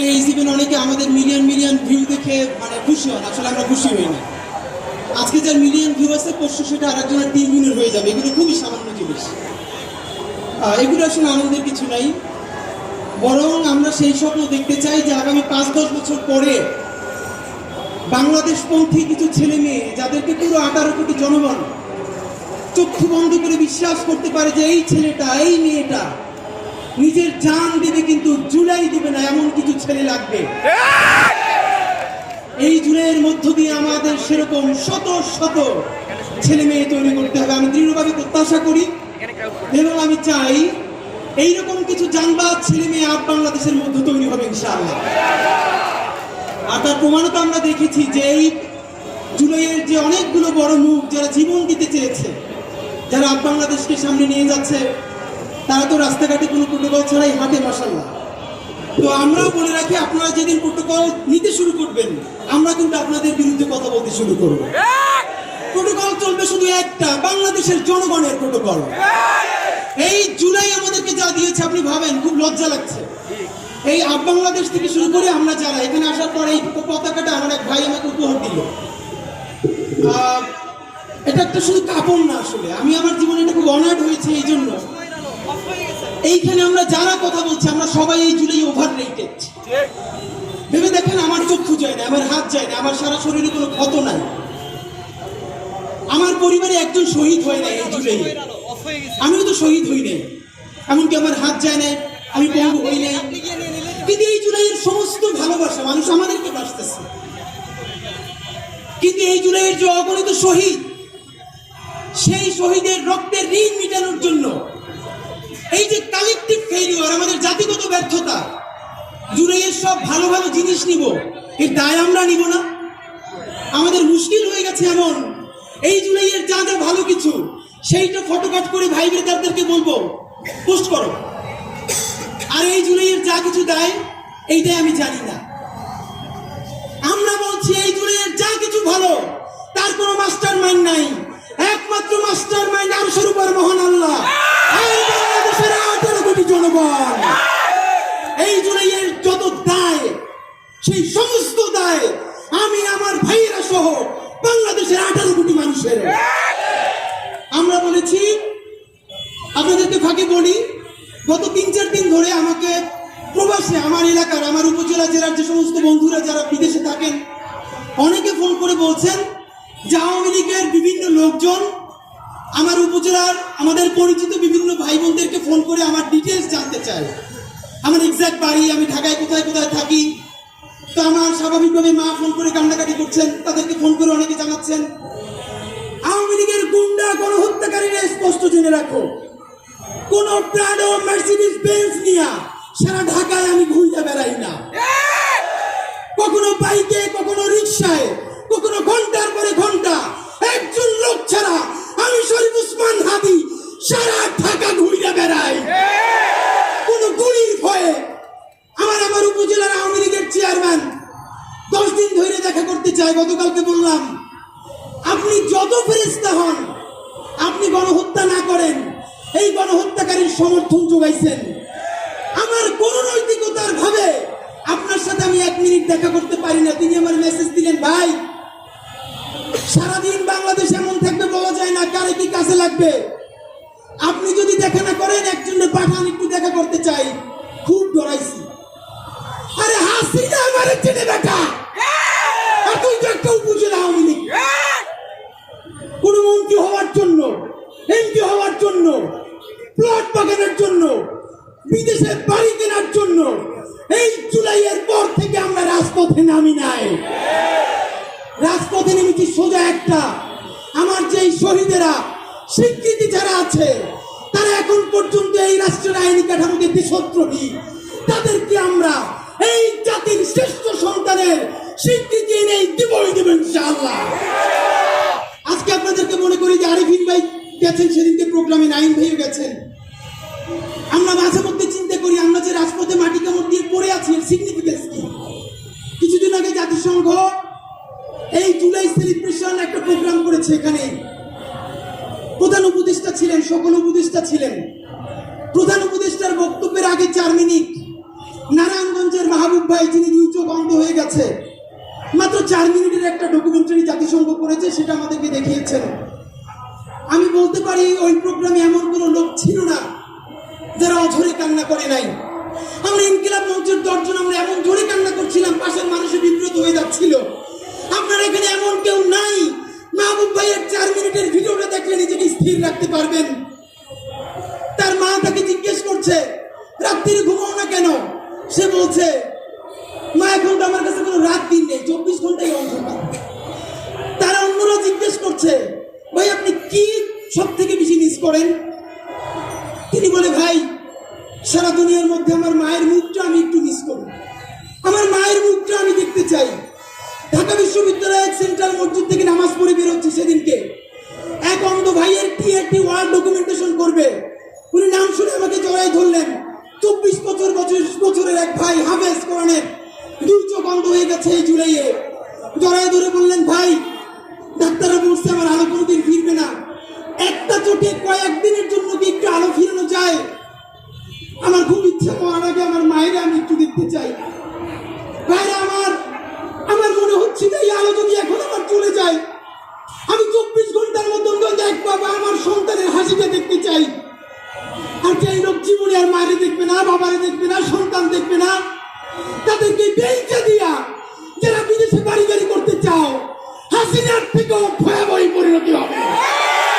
আপনি এই জীবন অনেকে আমাদের মিলিয়ন মিলিয়ন ভিউ দেখে মানে খুশি হন। আসলে আমরা খুশি হই না। আজকে যার মিলিয়ন ভিউ আছে, পরশু সেটা আরেকজনের তিন মিলিয়ন হয়ে যাবে। এগুলো খুবই সামান্য জিনিস এগুলো আসলে আনন্দের কিছু নাই। বরং আমরা সেই স্বপ্ন দেখতে চাই যে আগামী পাঁচ, দশ বছর পরে বাংলাদেশপন্থী কিছু ছেলে মেয়ে, যাদেরকে পুরো আঠারো কোটি জনগণ চক্ষু বন্ধ করে বিশ্বাস করতে পারে যে এই ছেলেটা, এই মেয়েটা নিজের জান দেবে কিন্তু জুলাই দিবে না, এমন কিছু ছেলে লাগবে। এই জুলাইয়ের মধ্য দিয়ে আমাদের সেরকম শত শত ছেলে মেয়ে তৈরি করতে হবে। আমি দৃঢ়ভাবে প্রত্যাশা করি এবং আমি চাই এইরকম কিছু জানবাদ ছেলে মেয়ে আপ বাংলাদেশের মধ্যে তৈরি হবে ইনশাআল্লাহ। আর তার প্রমাণও তো আমরা দেখেছি যে এই জুলাইয়ের যে অনেকগুলো বড় মুখ যারা জীবন দিতে চেয়েছে, যারা আপ বাংলাদেশকে সামনে নিয়ে যাচ্ছে তারা তো রাস্তাঘাটে কোনো প্রোটোকল ছাড়াই হাঁটে মাসাল্লাহ তো আমরাও বলে রাখি আপনারা যেদিন প্রোটোকল নিতে শুরু করবেন আমরা কিন্তু আপনাদের বিরুদ্ধে কথা বলতে শুরু করব। প্রোটোকল চলবে শুধু একটা বাংলাদেশের জনগণের প্রোটোকল এই জুলাই আমাদেরকে যা দিয়েছে আপনি ভাবেন খুব লজ্জা লাগছে। এই আপ বাংলাদেশ থেকে শুরু করে আমরা যারা এখানে আসার পর এই পতাকাটা আমার এক ভাই আমাকে উপহার দিল। এটা একটা শুধু কাপড় না আসলে। আমি আমার জীবনে এটা খুব অনার্ড হয়েছে এই জন্য এইখানে আমরা যারা কথা বলছি, আমরা সবাই এই জুলাই ওভার রেটেড ভেবে দেখেন আমার চক্ষু যায় না, আমার হাত যায় না, আমার সারা শরীরে কোনো ক্ষত নাই। আমার পরিবারে একজন শহীদ হয় না এই জুলাই। আমিও তো শহীদ হই নাই। এমনকি আমার হাত যায় না আমি পঙ্গু হই নাই। কিন্তু এই জুলাইয়ের সমস্ত ভালোবাসা মানুষ আমাদেরকে বাঁচতেছে। কিন্তু এই জুলাইয়ের যে অগণিত শহীদ, সেই শহীদের রক্তের ঋণ মেটানোর জন্য এই যে কালেকটিভ ফেলিওর আমাদের জাতিগত ব্যর্থতা জুলাইয়ের সব ভালো ভালো জিনিস নিব, এর দায় আমরা নিব না। আমাদের মুশকিল হয়ে গেছে এমন। এই জুলাইয়ের যা যা ভালো কিছু, সেইটা ফটোকাট করে ভাই ব্রাদারদেরকে বলব, পোস্ট করো। আর এই জুলাইয়ের যা কিছু দায়, এইটাই আমি জানি না। আমরা বলছি এই জুলাইয়ের যা কিছু ভালো, তার কোনো মাস্টার মাইন্ড নাই। একমাত্র মাস্টার মাইন্ড আর স্বরূপের মহান আল্লাহ। জনগণ। এই জুলাইয়ের যত দায়, সেই সমস্ত দায় আমি আমার ভাইয়েরা সহ বাংলাদেশের আঠারো কোটি মানুষের। আমরা বলেছি, আপনাদেরকে ফাঁকে বলি, গত তিন, চার দিন ধরে আমাকে প্রবাসে আমার এলাকার, আমার উপজেলা জেলার যে সমস্ত বন্ধুরা যারা বিদেশে থাকেন, অনেকে ফোন করে বলছেন যে আওয়ামী লীগের বিভিন্ন লোকজন আমার উপজেলার, আমাদের পরিচিত বিভিন্ন ভাই বোনদেরকে ফোন করে চায় আমার এক্সাক্ট বাড়ি আমি ঢাকায় কোথায় কোথায় থাকি তো আমার স্বাভাবিকভাবে মা ফোন করে কান্নাকাটি করছেন তাদেরকে ফোন করে অনেকে জানাচ্ছেন। আওয়ামী লীগের গুন্ডা গণহত্যাকারীরা স্পষ্ট জেনে রাখো কোন প্রাণো মার্সিডিজ বেঞ্চ নিয়া সারা ঢাকায় আমি ঘুরতে বেড়াই না। কখনো বাইকে কখনো রিক্সায় দেখা গতকালকে বললাম, আপনি যত ফেরিস্তা হন, আপনি গণহত্যা না করেন, এই গণহত্যাকারীর সমর্থন যোগাইছেন। আমার কোন নৈতিকতার ভাবে আপনার সাথে আমি এক মিনিট দেখা করতে পারি না। তিনি আমার মেসেজ দিলেন, ভাই, সারাদিন বাংলাদেশ এমন থাকবে বলা যায় না, কারে কি কাছে লাগবে? জন্য, প্লট বাগানের জন্য, বিদেশে বাড়ি কেনার জন্য, এই জুলাইয়ের পর থেকে আমরা রাজপথে নামি নাই। রাজপথে নেমেছি সোজা একটা। আমার যেই শহীদেরা, স্বীকৃতি যারা আছে, তারা এখন পর্যন্ত এই রাষ্ট্রের আইনি কাঠামোকে দেশদ্রোহী তাদেরকে আমরা এই জাতির শ্রেষ্ঠ সন্তানের স্বীকৃতি এনে দিবই দেবেন আজকে আপনাদেরকে মনে করি যে আরিফিন ভাই গেছেন, সেদিনকে প্রোগ্রামে নাইন ভাইও গেছেন। আমরা মাঝে মধ্যে চিন্তা করি, আমরা যে রাজপথে মাটি কামড় দিয়ে পড়ে আছি, এর সিগনিফিকেন্স কি? কিছুদিন আগে জাতিসংঘ এই জুলাই সেলিব্রেশন একটা প্রোগ্রাম করেছে এখানে। প্রধান উপদেষ্টা ছিলেন, সকল উপদেষ্টা ছিলেন। প্রধান উপদেষ্টার বক্তব্যের আগে চার মিনিট। নারায়ণগঞ্জের মাহবুব ভাই, যিনি দুই চোখ অন্ধ হয়ে গেছে, মাত্র চার মিনিটের একটা ডকুমেন্টারি জাতিসংঘ করেছে, সেটা আমাদেরকে দেখিয়েছেন। বলতে পারি, ওই প্রোগ্রামে এমন কোনো লোক ছিল না যারা অঝরে কান্না করে নাই। আমরা ইনকিলাব মঞ্চের দর্জন আমরা এমন জোরে কান্না করছিলাম, পাশের মানুষে বিব্রত হয়ে যাচ্ছিল। আপনার এখানে এমন কেউ নাই। মাহবুব ভাইয়ের চার মিনিটের ভিডিওটা দেখলে নিজেকে স্থির রাখতে পারবেন। তার মা তাকে জিজ্ঞেস করছে, রাত্রিরে ঘুমাও না কেন? সে বলছে, মা, এখন তো আমার কাছে কোনো রাত দিন নেই, চব্বিশ ঘন্টাই অন্ধকার। তারা অন্যরা জিজ্ঞেস করছে সব থেকে বেশি মিস করেন? তিনি বলে, ভাই, সারা দুনিয়ার মধ্যে আমার মায়ের মুখটা আমি একটু মিস করি আমার মায়ের মুখটা আমি দেখতে চাই। ঢাকা বিশ্ববিদ্যালয়ের সেন্ট্রাল মসজিদ থেকে নামাজ পড়ে বেরোচ্ছি সেদিনকে। এক অন্ধ ভাইয়ের টিআরটি ওয়ার্ড ডকুমেন্টেশন করবে। উনি নাম শুনে আমাকে জড়াই ধরলেন। চব্বিশ বছর বছর, বছরের এক ভাই হাফেজ কোরআনের দুই চোখ অন্ধ হয়ে গেছে এই জুলাইয়ে। জড়াই ধরে বললেন, ভাই, ডাক্তাররা বলছে আমার আলো কোনোদিন ফিরবে না। একটা চোখে কয়েকদিনের জন্য কি একটু আলো ফিরানো যায়, আমার খুব ইচ্ছা হওয়ার আগে আমার মায়ের আমি একটু দেখতে চাই। ভাইরা আমার আমার মনে হচ্ছে যে এই আলো যদি এখন আমার চলে যায়, আমি চব্বিশ ঘণ্টার মতন এক বাবা আমার সন্তানের হাসিটা দেখতে চাই। আর যে লোক জীবনে আর মায়ের দেখবে না, বাবারে দেখবে না, সন্তান দেখবে না, তাদেরকে বেঞ্চে দিয়া যারা বিদেশে বাড়ি গাড়ি করতে চাও, হাসিনার থেকেও ভয়ানক